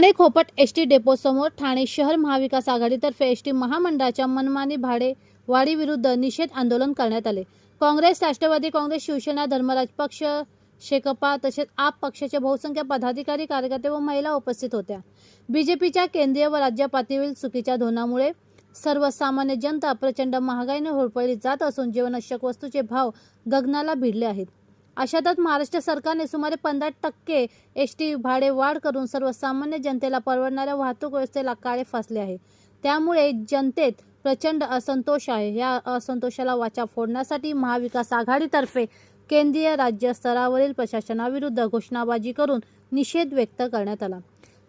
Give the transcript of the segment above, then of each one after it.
Thane Khopat S T डेपोसमोर ठाणे शहर महाविकास आघाडीतर्फे एस टी महामंडळाच्या मनमानी भाडे वाढीविरुद्ध निषेध आंदोलन करण्यात आले. काँग्रेस राष्ट्रवादी काँग्रेस शिवसेना धर्मराज पक्ष शेकपा तसेच आप पक्षाचे बहुसंख्य पदाधिकारी कार्यकर्ते व महिला उपस्थित होत्या. बीजेपीच्या केंद्रीय व राज्य पातळीवरील चुकीच्या धोरणामुळे सर्वसामान्य जनता प्रचंड महागाईने होरपळली जात असून जीवनावश्यक वस्तूचे भाव गगनाला भिडले आहेत. अशातच महाराष्ट्र सरकारने सुमारे पंधरा टक्के एस टी भाडे वाढ करून सर्वसामान्य जनतेला परवडणाऱ्या वाहतूक व्यवस्थेला काळे फासले आहे. त्यामुळे जनतेत प्रचंड असंतोष आहे. या असंतोषाला वाचा फोडण्यासाठी महाविकास आघाडीतर्फे केंद्रीय राज्य स्तरावरील प्रशासनाविरुद्ध घोषणाबाजी करून निषेध व्यक्त करण्यात आला.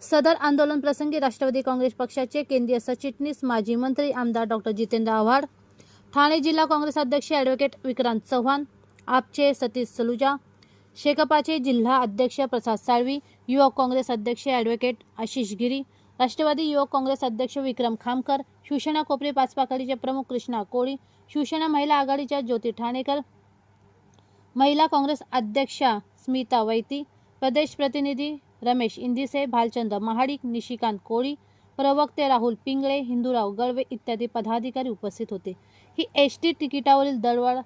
सदर आंदोलन प्रसंगी राष्ट्रवादी काँग्रेस पक्षाचे केंद्रीय सचिटणीस माजी मंत्री आमदार डॉक्टर जितेंद्र आव्हाड ठाणे जिल्हा काँग्रेस अध्यक्ष ॲडव्होकेट विक्रांत चव्हाण आपचे सतीश सलुजा शेकपाचे जिल्हा अध्यक्ष प्रसाद साळवी युवक काँग्रेस अध्यक्ष ॲडव्होकेट आशिष गिरी राष्ट्रवादी युवक काँग्रेस अध्यक्ष विक्रम खामकर शिवसेना कोपरी पाचपाकडीचे प्रमुख कृष्णा कोळी शिवसेना महिला आघाडीच्या ज्योती ठाणेकर महिला काँग्रेस अध्यक्षा स्मिता वैती प्रदेश प्रतिनिधी रमेश इंदिसे भालचंद्र महाडिक निशिकांत कोळी प्रवक्ते राहुल पिंगळे हिंदूराव गळवे इत्यादी पदाधिकारी उपस्थित होते. ही एस टी तिकिटावरील दरवाढ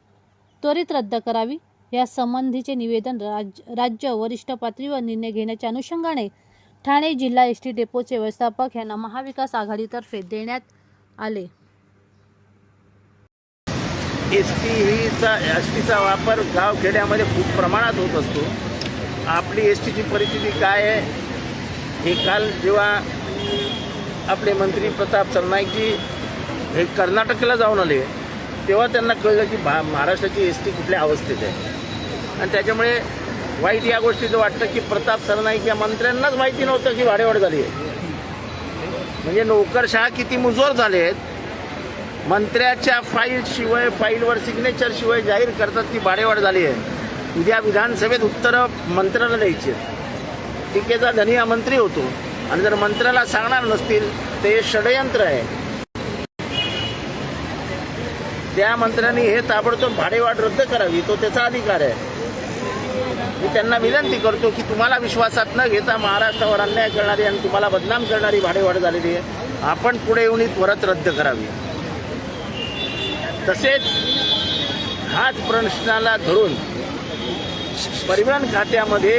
त्वरित रद्द करावी. या संबंधीचे निवेदन राज राज्य वरिष्ठ पातळीवर निर्णय घेण्याच्या अनुषंगाने ठाणे जिल्हा एस टी डेपोचे व्यवस्थापक यांना महाविकास आघाडीतर्फे देण्यात आले. एस टी हीचा एस टीचा वापर गावखेड्यामध्ये खूप प्रमाणात होत असतो. आपली एस टीची परिस्थिती काय आहे? हे काल जेव्हा आपले मंत्री प्रताप सरनाईकजी हे कर्नाटकला जाऊन आले तेव्हा त्यांना कळलं की भा महाराष्ट्राची एस टी कुठल्या अवस्थेत आहे. आणि त्याच्यामुळे वाईट या गोष्टीचं वाटतं की प्रताप सरनाईक या मंत्र्यांनाच माहिती नव्हतं की भाडेवाढ झाली आहे. म्हणजे नोकरशहा किती मुजोर झाले आहेत. मंत्र्याच्या फाईलशिवाय फाईलवर सिग्नेचरशिवाय जाहीर करतात की भाडेवाढ झाली आहे. उद्या विधानसभेत उत्तरं मंत्र्याला द्यायची आहेत. टीकेचा धनी हा मंत्री होतो. आणि जर मंत्र्याला सांगणार नसतील ते षडयंत्र आहे. त्या मंत्र्यांनी हे ताबडतोब भाडेवाढ रद्द करावी तो त्याचा अधिकार आहे. मी त्यांना विनंती करतो की तुम्हाला विश्वासात न घेता महाराष्ट्रावर अन्याय करणारी आणि तुम्हाला बदनाम करणारी भाडेवाढ झालेली आहे. आपण पुढे येऊन ही त्वरत रद्द करावी. तसेच हाच प्रश्नाला धरून परिवहन खात्यामध्ये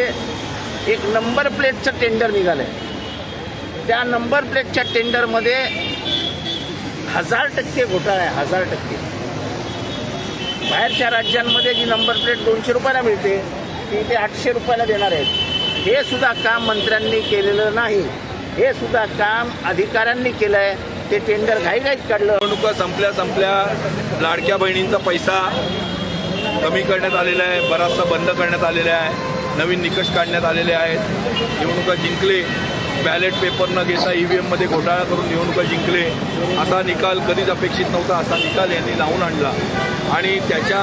एक नंबर प्लेटचं टेंडर निघालं आहे त्या नंबर प्लेटच्या टेंडरमध्ये हजार टक्के घोटाळा आहे हजार टक्के. बाहेरच्या राज्यांमध्ये जी नंबर प्लेट दोनशे रुपयाला मिळते ती ते आठशे रुपयाला देणार आहेत. हे सुद्धा काम मंत्र्यांनी केलेलं नाही. हे सुद्धा काम अधिकाऱ्यांनी केलं आहे ते टेंडर घाईघाईत काढलं. निवडणुका संपल्या संपल्या लाडक्या बहिणींचा पैसा कमी करण्यात आलेला आहे बराचसा बंद करण्यात आलेला आहे नवीन निकष काढण्यात आलेले आहेत. निवडणुका जिंकले. बॅलेट पेपर न घेता ई व्ही एममध्ये घोटाळा करून निवडणुका जिंकले असा निकाल कधीच अपेक्षित नव्हता असा निकाल यांनी लावून आणला. आणि त्याच्या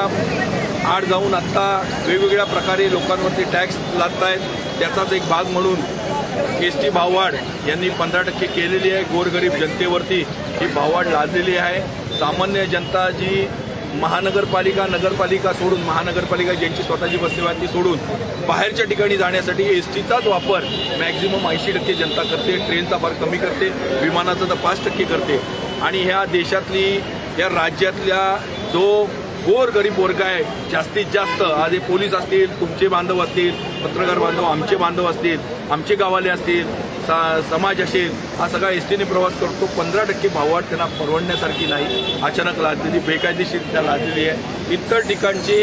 आड जाऊन आत्ता वेगवेगळ्या प्रकारे लोकांवरती टॅक्स लादत आहेत त्याचाच एक भाग म्हणून एस टी भाववाढ यांनी पंधरा टक्के केलेली आहे गोरगरीब जनतेवरती ही भाववाढ लादलेली आहे. सामान्य जनता जी महानगरपालिका नगरपालिका सोडून महानगरपालिका ज्यांची स्वतःची बससेवा ती सोडून बाहेरच्या ठिकाणी जाण्यासाठी एस टीचाच वापर मॅक्झिमम ऐंशी टक्के जनता करते ट्रेनचा फार कमी करते विमानाचा तर पाच टक्के करते. आणि ह्या देशातली या राज्यातल्या जो गोर गरीब वर्ग आहे जास्तीत जास्त आज हे पोलीस असतील तुमचे बांधव असतील पत्रकार बांधव आमचे बांधव असतील आमचे गावाले असतील सा समाज असेल हा सगळा एस टीने प्रवास करतो. पंधरा टक्के भाववाढ त्यांना परवडण्यासारखी नाही. अचानक लादलेली बेकायदेशीररित्या लादलेली आहे. इतर ठिकाणची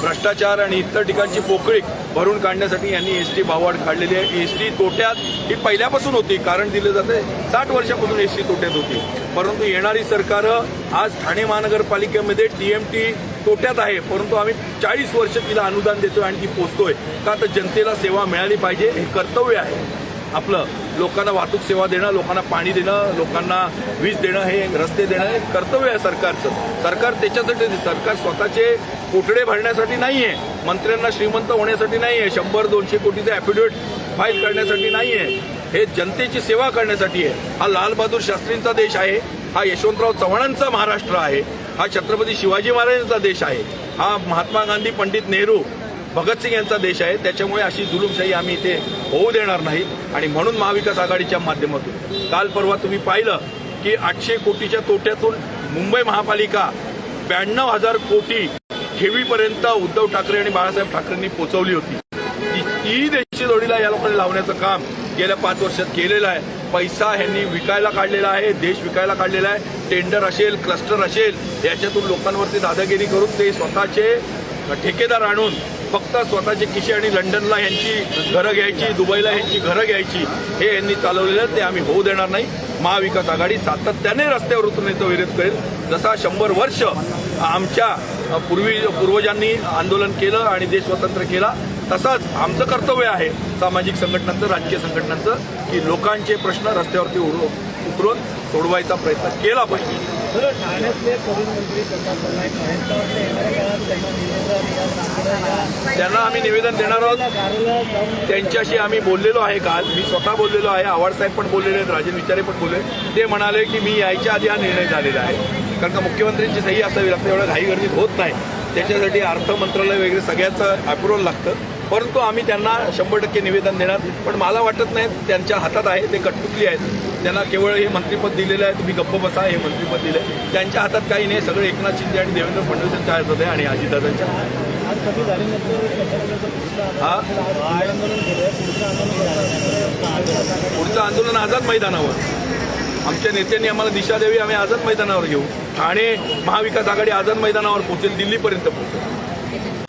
भ्रष्टाचार आणि इतर ठिकाणची पोकळी भरून काढण्यासाठी यांनी एस टी भाववाढ काढलेली आहे. एस टी तोट्यात ही पहिल्यापासून होती कारण दिलं जाते साठ वर्षापासून एस टी तोट्यात होती. परंतु येणारी सरकारं आज ठाणे महानगरपालिकेमध्ये टी एम टी तोट्यात आहे. परंतु आम्ही चाळीस वर्ष तिला अनुदान देतोय आणि ती पोचतोय. का? तर जनतेला सेवा मिळाली पाहिजे हे कर्तव्य आहे. आपलं लोकांना वाहतूक सेवा देणं लोकांना पाणी देणं लोकांना वीज देणं हे रस्ते देणं हे कर्तव्य आहे सरकारचं. सरकार त्याच्यासाठी सरकार स्वतःचे कोठडे भरण्यासाठी नाही आहे मंत्र्यांना श्रीमंत होण्यासाठी नाही आहे शंभर दोनशे कोटीचे ॲफिडेविट फाईल करण्यासाठी नाही आहे हे जनतेची सेवा करण्यासाठी आहे. हा लालबहादूर शास्त्रींचा देश आहे. हा यशवंतराव चव्हाणांचा महाराष्ट्र आहे. हा छत्रपती शिवाजी महाराजांचा देश आहे. हा महात्मा गांधी पंडित नेहरू भगतसिंग यांचा देश आहे. त्याच्यामुळे अशी जुलूमशाही आम्ही इथे होऊ देणार नाही. आणि म्हणून महाविकास आघाडीच्या माध्यमातून काल परवा तुम्ही पाहिलं की आठशे कोटीच्या तोट्यातून मुंबई महापालिका ब्याण्णव हजार कोटी ठेवीपर्यंत उद्धव ठाकरे आणि बाळासाहेब ठाकरेंनी पोचवली होती. ती ती देशी जोडीला या लोकांनी लावण्याचं काम गेल्या पाच वर्षात केलेलं आहे. पैसा ह्यांनी विकायला काढलेला आहे देश विकायला काढलेला आहे. टेंडर असेल क्लस्टर असेल याच्यातून लोकांवरती दादागिरी करून ते स्वतःचे ठेकेदार आणून फक्त स्वतःचे किशी आणि लंडनला ह्यांची घरं घ्यायची दुबईला ह्यांची घरं घ्यायची हे यांनी चालवलेलं ते आम्ही होऊ देणार नाही. महाविकास आघाडी सातत्याने रस्त्यावर उतरून येतो विरोध करेल. जसा शंभर वर्ष आमच्या पूर्वी पूर्वजांनी आंदोलन केलं आणि देश स्वतंत्र केला तसाच आमचं कर्तव्य आहे सामाजिक संघटनांचं राजकीय संघटनांचं की लोकांचे प्रश्न रस्त्यावरती उडू- उतरून सोडवायचा प्रयत्न केला पाहिजे. त्यांना आम्ही निवेदन देणार आहोत. त्यांच्याशी आम्ही बोललेलो आहे काल. मी स्वतः बोललेलो आहे. आवाडसाहेब पण बोललेले आहेत. राजेन विचारे पण बोलले ते म्हणाले की मी यायच्या आधी हा निर्णय झालेला आहे. कारण का मुख्यमंत्र्यांची सही असावी लागते. एवढं घाई गर्दीत होत नाही. त्याच्यासाठी अर्थ मंत्रालय वगैरे सगळ्याचं अप्रुव्हल लागतं. परंतु आम्ही त्यांना शंभर टक्के निवेदन देणार. पण मला वाटत नाही त्यांच्या हातात आहे. ते कटपुतली आहेत. त्यांना केवळ हे मंत्रिपद दिलेलं आहे. तुम्ही गप्प बसा. हे मंत्रिपद दिलं आहे त्यांच्या हातात काही नाही. सगळं एकनाथ शिंदे आणि देवेंद्र फडणवीसांच्या हातात आहे आणि अजितदादांच्या. पुढचं आंदोलन आझाद मैदानावर. आमच्या नेत्यांनी आम्हाला दिशा द्यावी आम्ही आझाद मैदानावर घेऊ. ठाणे महाविकास आघाडी आझाद मैदानावर पोहोचेल दिल्लीपर्यंत पोहोचेल.